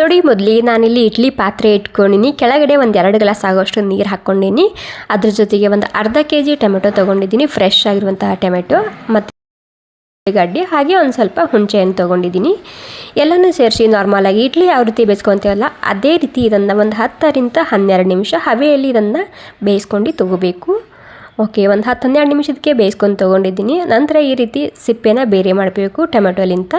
ನೋಡಿ ಮೊದಲಿಗೆ ನಾನಿಲ್ಲಿ ಇಡ್ಲಿ ಪಾತ್ರೆ ಇಟ್ಕೊಂಡಿನಿ. ಕೆಳಗಡೆ ಒಂದು ಎರಡು ಗ್ಲಾಸ್ ಆಗೋಷ್ಟು ನೀರು ಹಾಕ್ಕೊಂಡಿನಿ. ಅದ್ರ ಜೊತೆಗೆ ಒಂದು ಅರ್ಧ ಕೆ ಜಿ ಟೊಮೆಟೊ ತೊಗೊಂಡಿದ್ದೀನಿ ಫ್ರೆಶ್ ಆಗಿರುವಂತಹ ಟೊಮೆಟೊ ಮತ್ತು ಗಡ್ಡೆ ಹಾಗೆ ಒಂದು ಸ್ವಲ್ಪ ಹುಣಸೆಯನ್ನು ತೊಗೊಂಡಿದ್ದೀನಿ ಎಲ್ಲನೂ ಸೇರಿಸಿ ನಾರ್ಮಲಾಗಿ ಇಡ್ಲಿ ಯಾವ ರೀತಿ ಬೇಯಿಸ್ಕೊತೀವಲ್ಲ, ಅದೇ ರೀತಿ ಇದನ್ನು ಒಂದು ಹತ್ತರಿಂದ ಹನ್ನೆರಡು ನಿಮಿಷ ಹವೆಯಲ್ಲಿ ಇದನ್ನು ಬೇಯಿಸ್ಕೊಂಡು ತೊಗೋಬೇಕು. ಓಕೆ, ಒಂದು ಹತ್ತು ಹನ್ನೆರಡು ನಿಮಿಷಕ್ಕೆ ಬೇಯಿಸ್ಕೊಂಡು ತೊಗೊಂಡಿದ್ದೀನಿ ನಂತರ ಈ ರೀತಿ ಸಿಪ್ಪೆನ ಬೇರೆ ಮಾಡಬೇಕು ಟೊಮೆಟೊಲಿಂತ.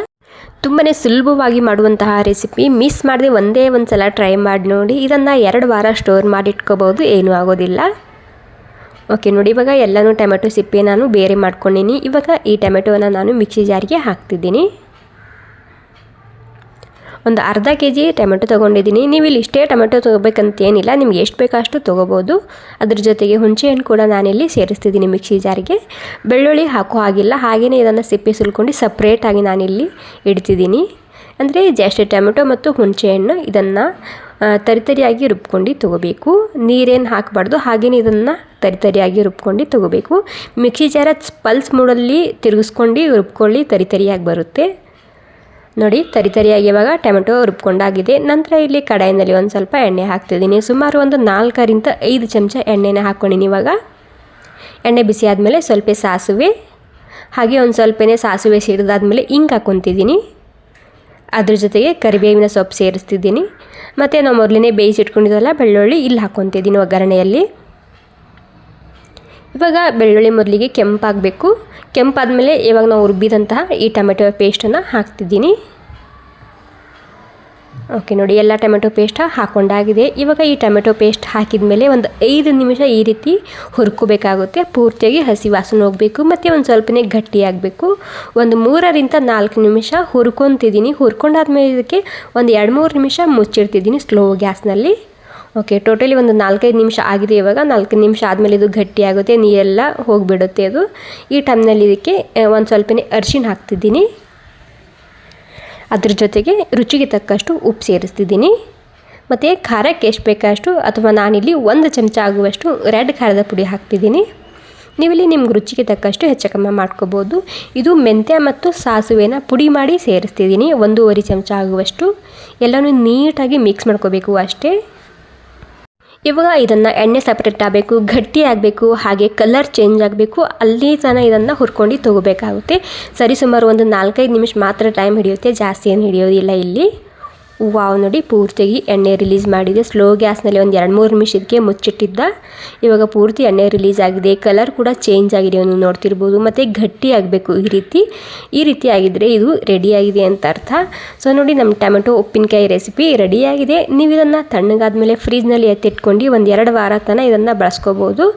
ತುಂಬಾ ಸುಲಭವಾಗಿ ಮಾಡುವಂತಹ ರೆಸಿಪಿ ಮಿಸ್ ಮಾಡದೆ ಒಂದೇ ಒಂದು ಸಲ ಟ್ರೈ ಮಾಡಿ ನೋಡಿ. ಇದನ್ನು ಎರಡು ವಾರ ಸ್ಟೋರ್ ಮಾಡಿ ಇಟ್ಕೋಬೋದು ಏನೂ ಆಗೋದಿಲ್ಲ. ಓಕೆ ನೋಡಿ, ಇವಾಗ ಎಲ್ಲನೂ ಟೊಮೆಟೊ ಸಿಪ್ಪೆ ನಾನು ಬೇರೆ ಮಾಡ್ಕೊಂಡಿನಿ. ಇವಾಗ ಈ ಟೊಮೆಟೊನ ನಾನು ಮಿಕ್ಸಿ ಜಾರಿಗೆ ಹಾಕ್ತಿದ್ದೀನಿ. ಒಂದು ಅರ್ಧ ಕೆ ಜಿ ಟೊಮೆಟೊ ತೊಗೊಂಡಿದ್ದೀನಿ. ನೀವು ಇಲ್ಲಿ ಇಷ್ಟೇ ಟೊಮೆಟೊ ತೊಗೋಬೇಕಂತ ಏನಿಲ್ಲ ನಿಮ್ಗೆ ಎಷ್ಟು ಬೇಕೋ ಅಷ್ಟು ತೊಗೋಬೋದು. ಅದ್ರ ಜೊತೆಗೆ ಹುಣಸೆಹಣ್ಣು ಕೂಡ ನಾನಿಲ್ಲಿ ಸೇರಿಸ್ತಿದ್ದೀನಿ ಮಿಕ್ಸಿ ಜಾರಿಗೆ. ಬೆಳ್ಳುಳ್ಳಿ ಹಾಕೋ ಹಾಗಿಲ್ಲ ಹಾಗೆಯೇ ಇದನ್ನು ಸಿಪ್ಪೆ ಸುಲ್ಕೊಂಡು ಸಪ್ರೇಟಾಗಿ ನಾನಿಲ್ಲಿ ಇಡ್ತಿದ್ದೀನಿ. ಅಂದರೆ ಜಸ್ಟ್ ಟೊಮೆಟೊ ಮತ್ತು ಹುಣಸೆಹಣ್ಣು ಇದನ್ನು ತರಿತರಿಯಾಗಿ ರುಬ್ಕೊಂಡು ತೊಗೋಬೇಕು. ನೀರೇನು ಹಾಕಬಾರ್ದು ಹಾಗೆಯೇ ಇದನ್ನು ತರಿತರಿಯಾಗಿ ರುಬ್ಕೊಂಡು ತೊಗೋಬೇಕು. ಮಿಕ್ಸಿ ಜಾರ ಪಲ್ಸ್ ಮೂಡಲ್ಲಿ ತಿರುಗಿಸ್ಕೊಂಡು ರುಬ್ಕೊಳ್ಳಿ ತರಿತರಿಯಾಗಿ ಬರುತ್ತೆ. ನೋಡಿ, ತರಿ ತರಿಯಾಗಿ ಇವಾಗ ಟೊಮೆಟೊ ರುಬ್ಕೊಂಡಾಗಿದೆ. ನಂತರ ಇಲ್ಲಿ ಕಡಾಯಿನಲ್ಲಿ ಒಂದು ಸ್ವಲ್ಪ ಎಣ್ಣೆ ಹಾಕ್ತಿದ್ದೀನಿ. ಸುಮಾರು ಒಂದು ನಾಲ್ಕರಿಂದ ಐದು ಚಮಚ ಎಣ್ಣೆನ ಹಾಕ್ಕೊಂಡಿನಿ ಇವಾಗ. ಎಣ್ಣೆ ಬಿಸಿ ಆದಮೇಲೆ ಸ್ವಲ್ಪ ಸಾಸುವೆ, ಹಾಗೆ ಒಂದು ಸ್ವಲ್ಪನೇ ಸಾಸುವೆ ಸಿಡಿದಾದ್ಮೇಲೆ ಹಿಂಗೆ ಹಾಕ್ಕೊತಿದ್ದೀನಿ ಅದ್ರ ಜೊತೆಗೆ ಕರಿಬೇವಿನ ಸೊಪ್ಪು ಸೇರಿಸ್ತಿದ್ದೀನಿ. ಮತ್ತು ನಾವು ಮೊದಲನೇ ಬೇಯಿಸಿಟ್ಕೊಂಡಿದ್ದಲ್ಲ ಬೆಳ್ಳುಳ್ಳಿ ಇಲ್ಲಿ ಹಾಕ್ಕೊತಿದ್ದೀನಿ ಒಗ್ಗರಣೆಯಲ್ಲಿ. ಇವಾಗ ಬೆಳ್ಳುಳ್ಳಿ ಮೊದಲಿಗೆ ಕೆಂಪಾಗಬೇಕು. ಕೆಂಪಾದಮೇಲೆ ಇವಾಗ ನಾವು ರುಬ್ಬಿದಂತಹ ಈ ಟೊಮೆಟೊ ಪೇಸ್ಟನ್ನು ಹಾಕ್ತಿದ್ದೀನಿ. ಓಕೆ ನೋಡಿ ಎಲ್ಲ ಟೊಮೆಟೊ ಪೇಸ್ಟ್ ಹಾಕ್ಕೊಂಡಾಗಿದೆ ಇವಾಗ ಈ ಟೊಮೆಟೊ ಪೇಸ್ಟ್ ಹಾಕಿದ ಮೇಲೆ ಒಂದು ಐದು ನಿಮಿಷ ಈ ರೀತಿ ಹುರ್ಕೋಬೇಕಾಗುತ್ತೆ. ಪೂರ್ತಿಯಾಗಿ ಹಸಿ ವಾಸನೆ ಹೋಗಬೇಕು. ಮತ್ತು ಒಂದು ಸ್ವಲ್ಪನೇ ಗಟ್ಟಿಯಾಗಬೇಕು ಒಂದು ಮೂರರಿಂದ ನಾಲ್ಕು ನಿಮಿಷ ಹುರ್ಕೊತಿದ್ದೀನಿ. ಹುರ್ಕೊಂಡಾದ್ಮೇಲೆ ಇದಕ್ಕೆ ಒಂದು ಎರಡು ಮೂರು ನಿಮಿಷ ಮುಚ್ಚಿಡ್ತಿದ್ದೀನಿ ಸ್ಲೋ ಗ್ಯಾಸ್ನಲ್ಲಿ. ಓಕೆ ಟೋಟಲಿ ಒಂದು ನಾಲ್ಕೈದು ನಿಮಿಷ ಆಗಿದೆ ಇವಾಗ. ನಾಲ್ಕು ನಿಮಿಷ ಆದಮೇಲೆ ಇದು ಗಟ್ಟಿಯಾಗುತ್ತೆ ನೀರೆಲ್ಲ ಹೋಗಿಬಿಡುತ್ತೆ ಅದು. ಈ ಟೈಮ್ನಲ್ಲಿ ಇದಕ್ಕೆ ಒಂದು ಸ್ವಲ್ಪನೇ ಅರಿಶಿಣ ಹಾಕ್ತಿದ್ದೀನಿ. ಅದ್ರ ಜೊತೆಗೆ ರುಚಿಗೆ ತಕ್ಕಷ್ಟು ಉಪ್ಪು ಸೇರಿಸ್ತಿದ್ದೀನಿ. ಮತ್ತು ಖಾರಕ್ಕೆ ಎಷ್ಟು ಬೇಕಷ್ಟು ಅಥವಾ ನಾನಿಲ್ಲಿ ಒಂದು ಚಮಚ ಆಗುವಷ್ಟು ರೆಡ್ ಖಾರದ ಪುಡಿ ಹಾಕ್ತಿದ್ದೀನಿ. ನೀವಿಲ್ಲಿ ನಿಮ್ಗೆ ರುಚಿಗೆ ತಕ್ಕಷ್ಟು ಹೆಚ್ಚು ಕಮ್ಮಿ ಮಾಡ್ಕೋಬೋದು. ಇದು ಮೆಂತ್ಯ ಮತ್ತು ಸಾಸುವೆನ ಪುಡಿ ಮಾಡಿ ಸೇರಿಸ್ತಿದ್ದೀನಿ, ಒಂದೂವರೆ ಚಮಚ ಆಗುವಷ್ಟು. ಎಲ್ಲನೂ ನೀಟಾಗಿ ಮಿಕ್ಸ್ ಮಾಡ್ಕೋಬೇಕು ಅಷ್ಟೇ. ಇವಾಗ ಇದನ್ನು ಎಣ್ಣೆ ಸಪ್ರೇಟ್ ಆಗಬೇಕು, ಗಟ್ಟಿ ಆಗಬೇಕು, ಹಾಗೆ ಕಲರ್ ಚೇಂಜ್ ಆಗಬೇಕು, ಅಲ್ಲಿ ತನಕ ಇದನ್ನು ಹುರ್ಕೊಂಡು ತಗೋಬೇಕಾಗುತ್ತೆ. ಸರಿ, ಸುಮಾರು ಒಂದು ನಾಲ್ಕೈದು ನಿಮಿಷ ಮಾತ್ರ ಟೈಮ್ ಹಿಡಿಯುತ್ತೆ. ಜಾಸ್ತಿ ಏನು ಹಿಡಿಯೋದಿಲ್ಲ ಇಲ್ಲಿ. ವಾವ್ ನೋಡಿ ಪೂರ್ತಿಯಾಗಿ ಎಣ್ಣೆ ರಿಲೀಸ್ ಮಾಡಿದೆ. ಸ್ಲೋ ಗ್ಯಾಸ್ನಲ್ಲಿ ಒಂದು ಎರಡು ಮೂರು ನಿಮಿಷಕ್ಕೆ ಮುಚ್ಚಿಟ್ಟಿದ್ದ. ಇವಾಗ ಪೂರ್ತಿ ಎಣ್ಣೆ ರಿಲೀಸ್ ಆಗಿದೆ. ಕಲರ್ ಕೂಡ ಚೇಂಜ್ ಆಗಿದೆ ನೀವು ನೋಡ್ತಿರ್ಬೋದು. ಮತ್ತು ಗಟ್ಟಿ ಆಗಬೇಕು ಈ ರೀತಿ. ಈ ರೀತಿ ಆಗಿದ್ದರೆ ಇದು ರೆಡಿಯಾಗಿದೆ ಅಂತ ಅರ್ಥ. ಸೊ ನೋಡಿ ನಮ್ಮ ಟೊಮೆಟೊ ಉಪ್ಪಿನಕಾಯಿ ರೆಸಿಪಿ ರೆಡಿಯಾಗಿದೆ ನೀವು ಇದನ್ನು ತಣ್ಣಗಾದ್ಮೇಲೆ ಫ್ರಿಜ್ನಲ್ಲಿ ಎತ್ತಿಟ್ಕೊಂಡು ಒಂದು ಎರಡು ವಾರ ತನಕ ಇದನ್ನು ಬಳಸ್ಕೋಬೋದು.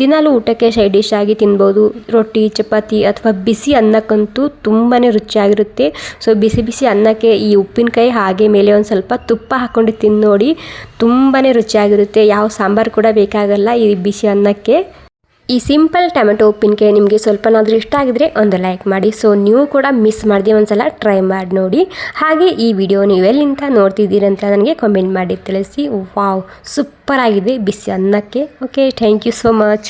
ದಿನಾಲೂ ಊಟಕ್ಕೆ ಸೈಡ್ ಡಿಶ್ ಆಗಿ ತಿನ್ಬೋದು. ರೊಟ್ಟಿ, ಚಪಾತಿ ಅಥವಾ ಬಿಸಿ ಅನ್ನಕ್ಕಂತೂ ತುಂಬಾ ರುಚಿಯಾಗಿರುತ್ತೆ. ಸೊ ಬಿಸಿ ಬಿಸಿ ಅನ್ನಕ್ಕೆ ಈ ಉಪ್ಪಿನಕಾಯಿ ಹಾಗೆ ಮೇಲೆ ಒಂದು ಸ್ವಲ್ಪ ತುಪ್ಪ ಹಾಕ್ಕೊಂಡು ತಿಂದು ನೋಡಿ ತುಂಬಾ ರುಚಿಯಾಗಿರುತ್ತೆ. ಯಾವ ಸಾಂಬಾರು ಕೂಡ ಬೇಕಾಗಲ್ಲ ಈ ಬಿಸಿ ಅನ್ನಕ್ಕೆ. ಈ ಸಿಂಪಲ್ ಟೊಮೆಟೊ ಉಪ್ಪಿನಕಾಯಿ ನಿಮಗೆ ಸ್ವಲ್ಪನಾದರೂ ಇಷ್ಟ ಆಗಿದ್ರೆ ಒಂದು ಲೈಕ್ ಮಾಡಿ. ಸೊ ನೀವು ಕೂಡ ಮಿಸ್ ಮಾಡಿದೆ ಒಂದ್ಸಲ ಟ್ರೈ ಮಾಡಿ ನೋಡಿ. ಹಾಗೆ ಈ ವಿಡಿಯೋ ನೀವು ಎಲ್ಲಿಂದ ನೋಡ್ತಿದ್ದೀರಂತ ನನಗೆ ಕಮೆಂಟ್ ಮಾಡಿ ತಿಳಿಸಿ. ವಾವ್ ಸೂಪರ್ ಆಗಿದೆ ಬಿಸಿ ಅನ್ನಕ್ಕೆ. Okay thank you so much